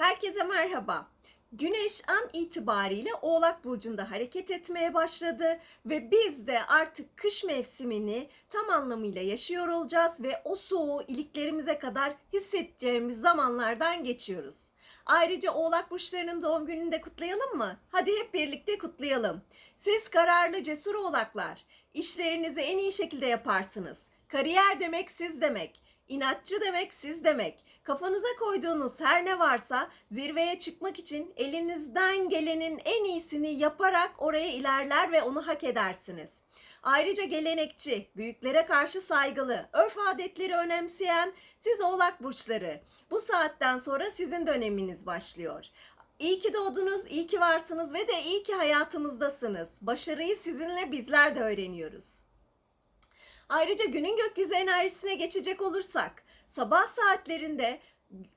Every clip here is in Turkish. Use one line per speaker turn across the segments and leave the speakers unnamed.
Herkese merhaba. Güneş an itibariyle Oğlak Burcu'nda hareket etmeye başladı ve biz de artık kış mevsimini tam anlamıyla yaşıyor olacağız ve o soğuğu iliklerimize kadar hissedeceğimiz zamanlardan geçiyoruz. Ayrıca Oğlak Burçlarının doğum gününü de kutlayalım mı? Hadi hep birlikte kutlayalım. Siz kararlı, cesur oğlaklar. İşlerinizi en iyi şekilde yaparsınız. Kariyer demek siz demek. İnatçı demek siz demek. Kafanıza koyduğunuz her ne varsa zirveye çıkmak için elinizden gelenin en iyisini yaparak oraya ilerler ve onu hak edersiniz. Ayrıca gelenekçi, büyüklere karşı saygılı, örf adetleri önemseyen siz oğlak burçları. Bu saatten sonra sizin döneminiz başlıyor. İyi ki doğdunuz, iyi ki varsınız ve de iyi ki hayatımızdasınız. Başarıyı sizinle bizler de öğreniyoruz. Ayrıca günün gökyüzü enerjisine geçecek olursak sabah saatlerinde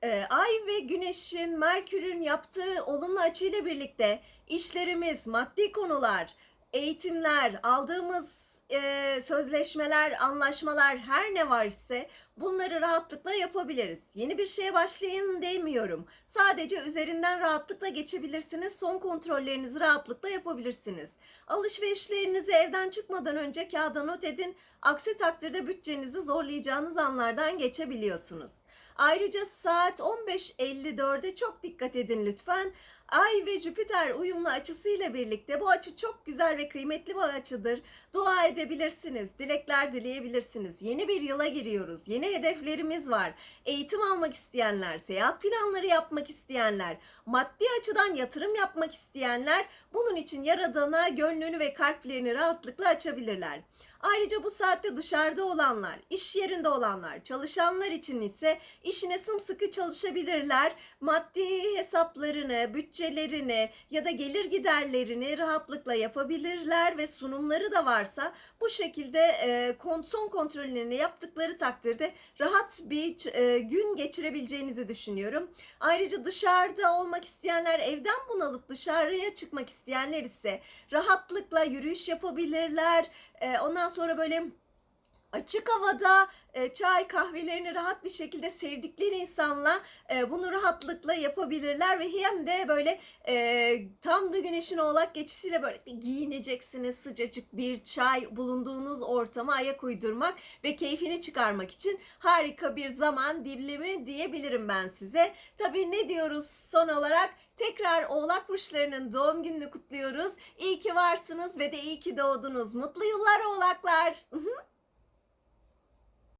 e, Ay ve Güneş'in, Merkür'ün yaptığı olumlu açıyla birlikte işlerimiz, maddi konular, eğitimler, aldığımız e, sözleşmeler, anlaşmalar her ne var ise bunları rahatlıkla yapabiliriz. Yeni bir şeye başlayın demiyorum. Sadece üzerinden rahatlıkla geçebilirsiniz. Son kontrollerinizi rahatlıkla yapabilirsiniz. Alışverişlerinizi evden çıkmadan önce kağıda not edin. Aksi takdirde bütçenizi zorlayacağınız anlardan geçebiliyorsunuz. Ayrıca saat 15.54'e çok dikkat edin lütfen. Ay ve Jüpiter uyumlu açısıyla birlikte bu açı çok güzel ve kıymetli bir açıdır. Dua edebilirsiniz, dilekler dileyebilirsiniz. Yeni bir yıla giriyoruz. Yeni hedeflerimiz var. Eğitim almak isteyenler, seyahat planları yapmak isteyenler, maddi açıdan yatırım yapmak isteyenler bunun için yaradana gönlünü ve kalplerini rahatlıkla açabilirler. Ayrıca bu saatte dışarıda olanlar, iş yerinde olanlar, çalışanlar için ise işine sımsıkı çalışabilirler. Maddi hesaplarını, bütçelerini ya da gelir giderlerini rahatlıkla yapabilirler ve sunumları da varsa bu şekilde e, son kontrollerini yaptıkları takdirde rahat bir e, gün geçirebileceğinizi düşünüyorum. Ayrıca dışarıda olmak isteyenler, evden bunalıp dışarıya çıkmak isteyenler ise rahatlıkla yürüyüş yapabilirler. E, ondan sonra böyle açık havada e, çay kahvelerini rahat bir şekilde sevdikleri insanla e, bunu rahatlıkla yapabilirler ve hem de böyle e, tam da güneşin oğlak geçişiyle böyle giyineceksiniz sıcacık bir çay bulunduğunuz ortama ayak uydurmak ve keyfini çıkarmak için harika bir zaman dilimi diyebilirim ben size. Tabii ne diyoruz son olarak? Tekrar Oğlak Burçlarının doğum gününü kutluyoruz. İyi ki varsınız ve de iyi ki doğdunuz. Mutlu yıllar Oğlaklar.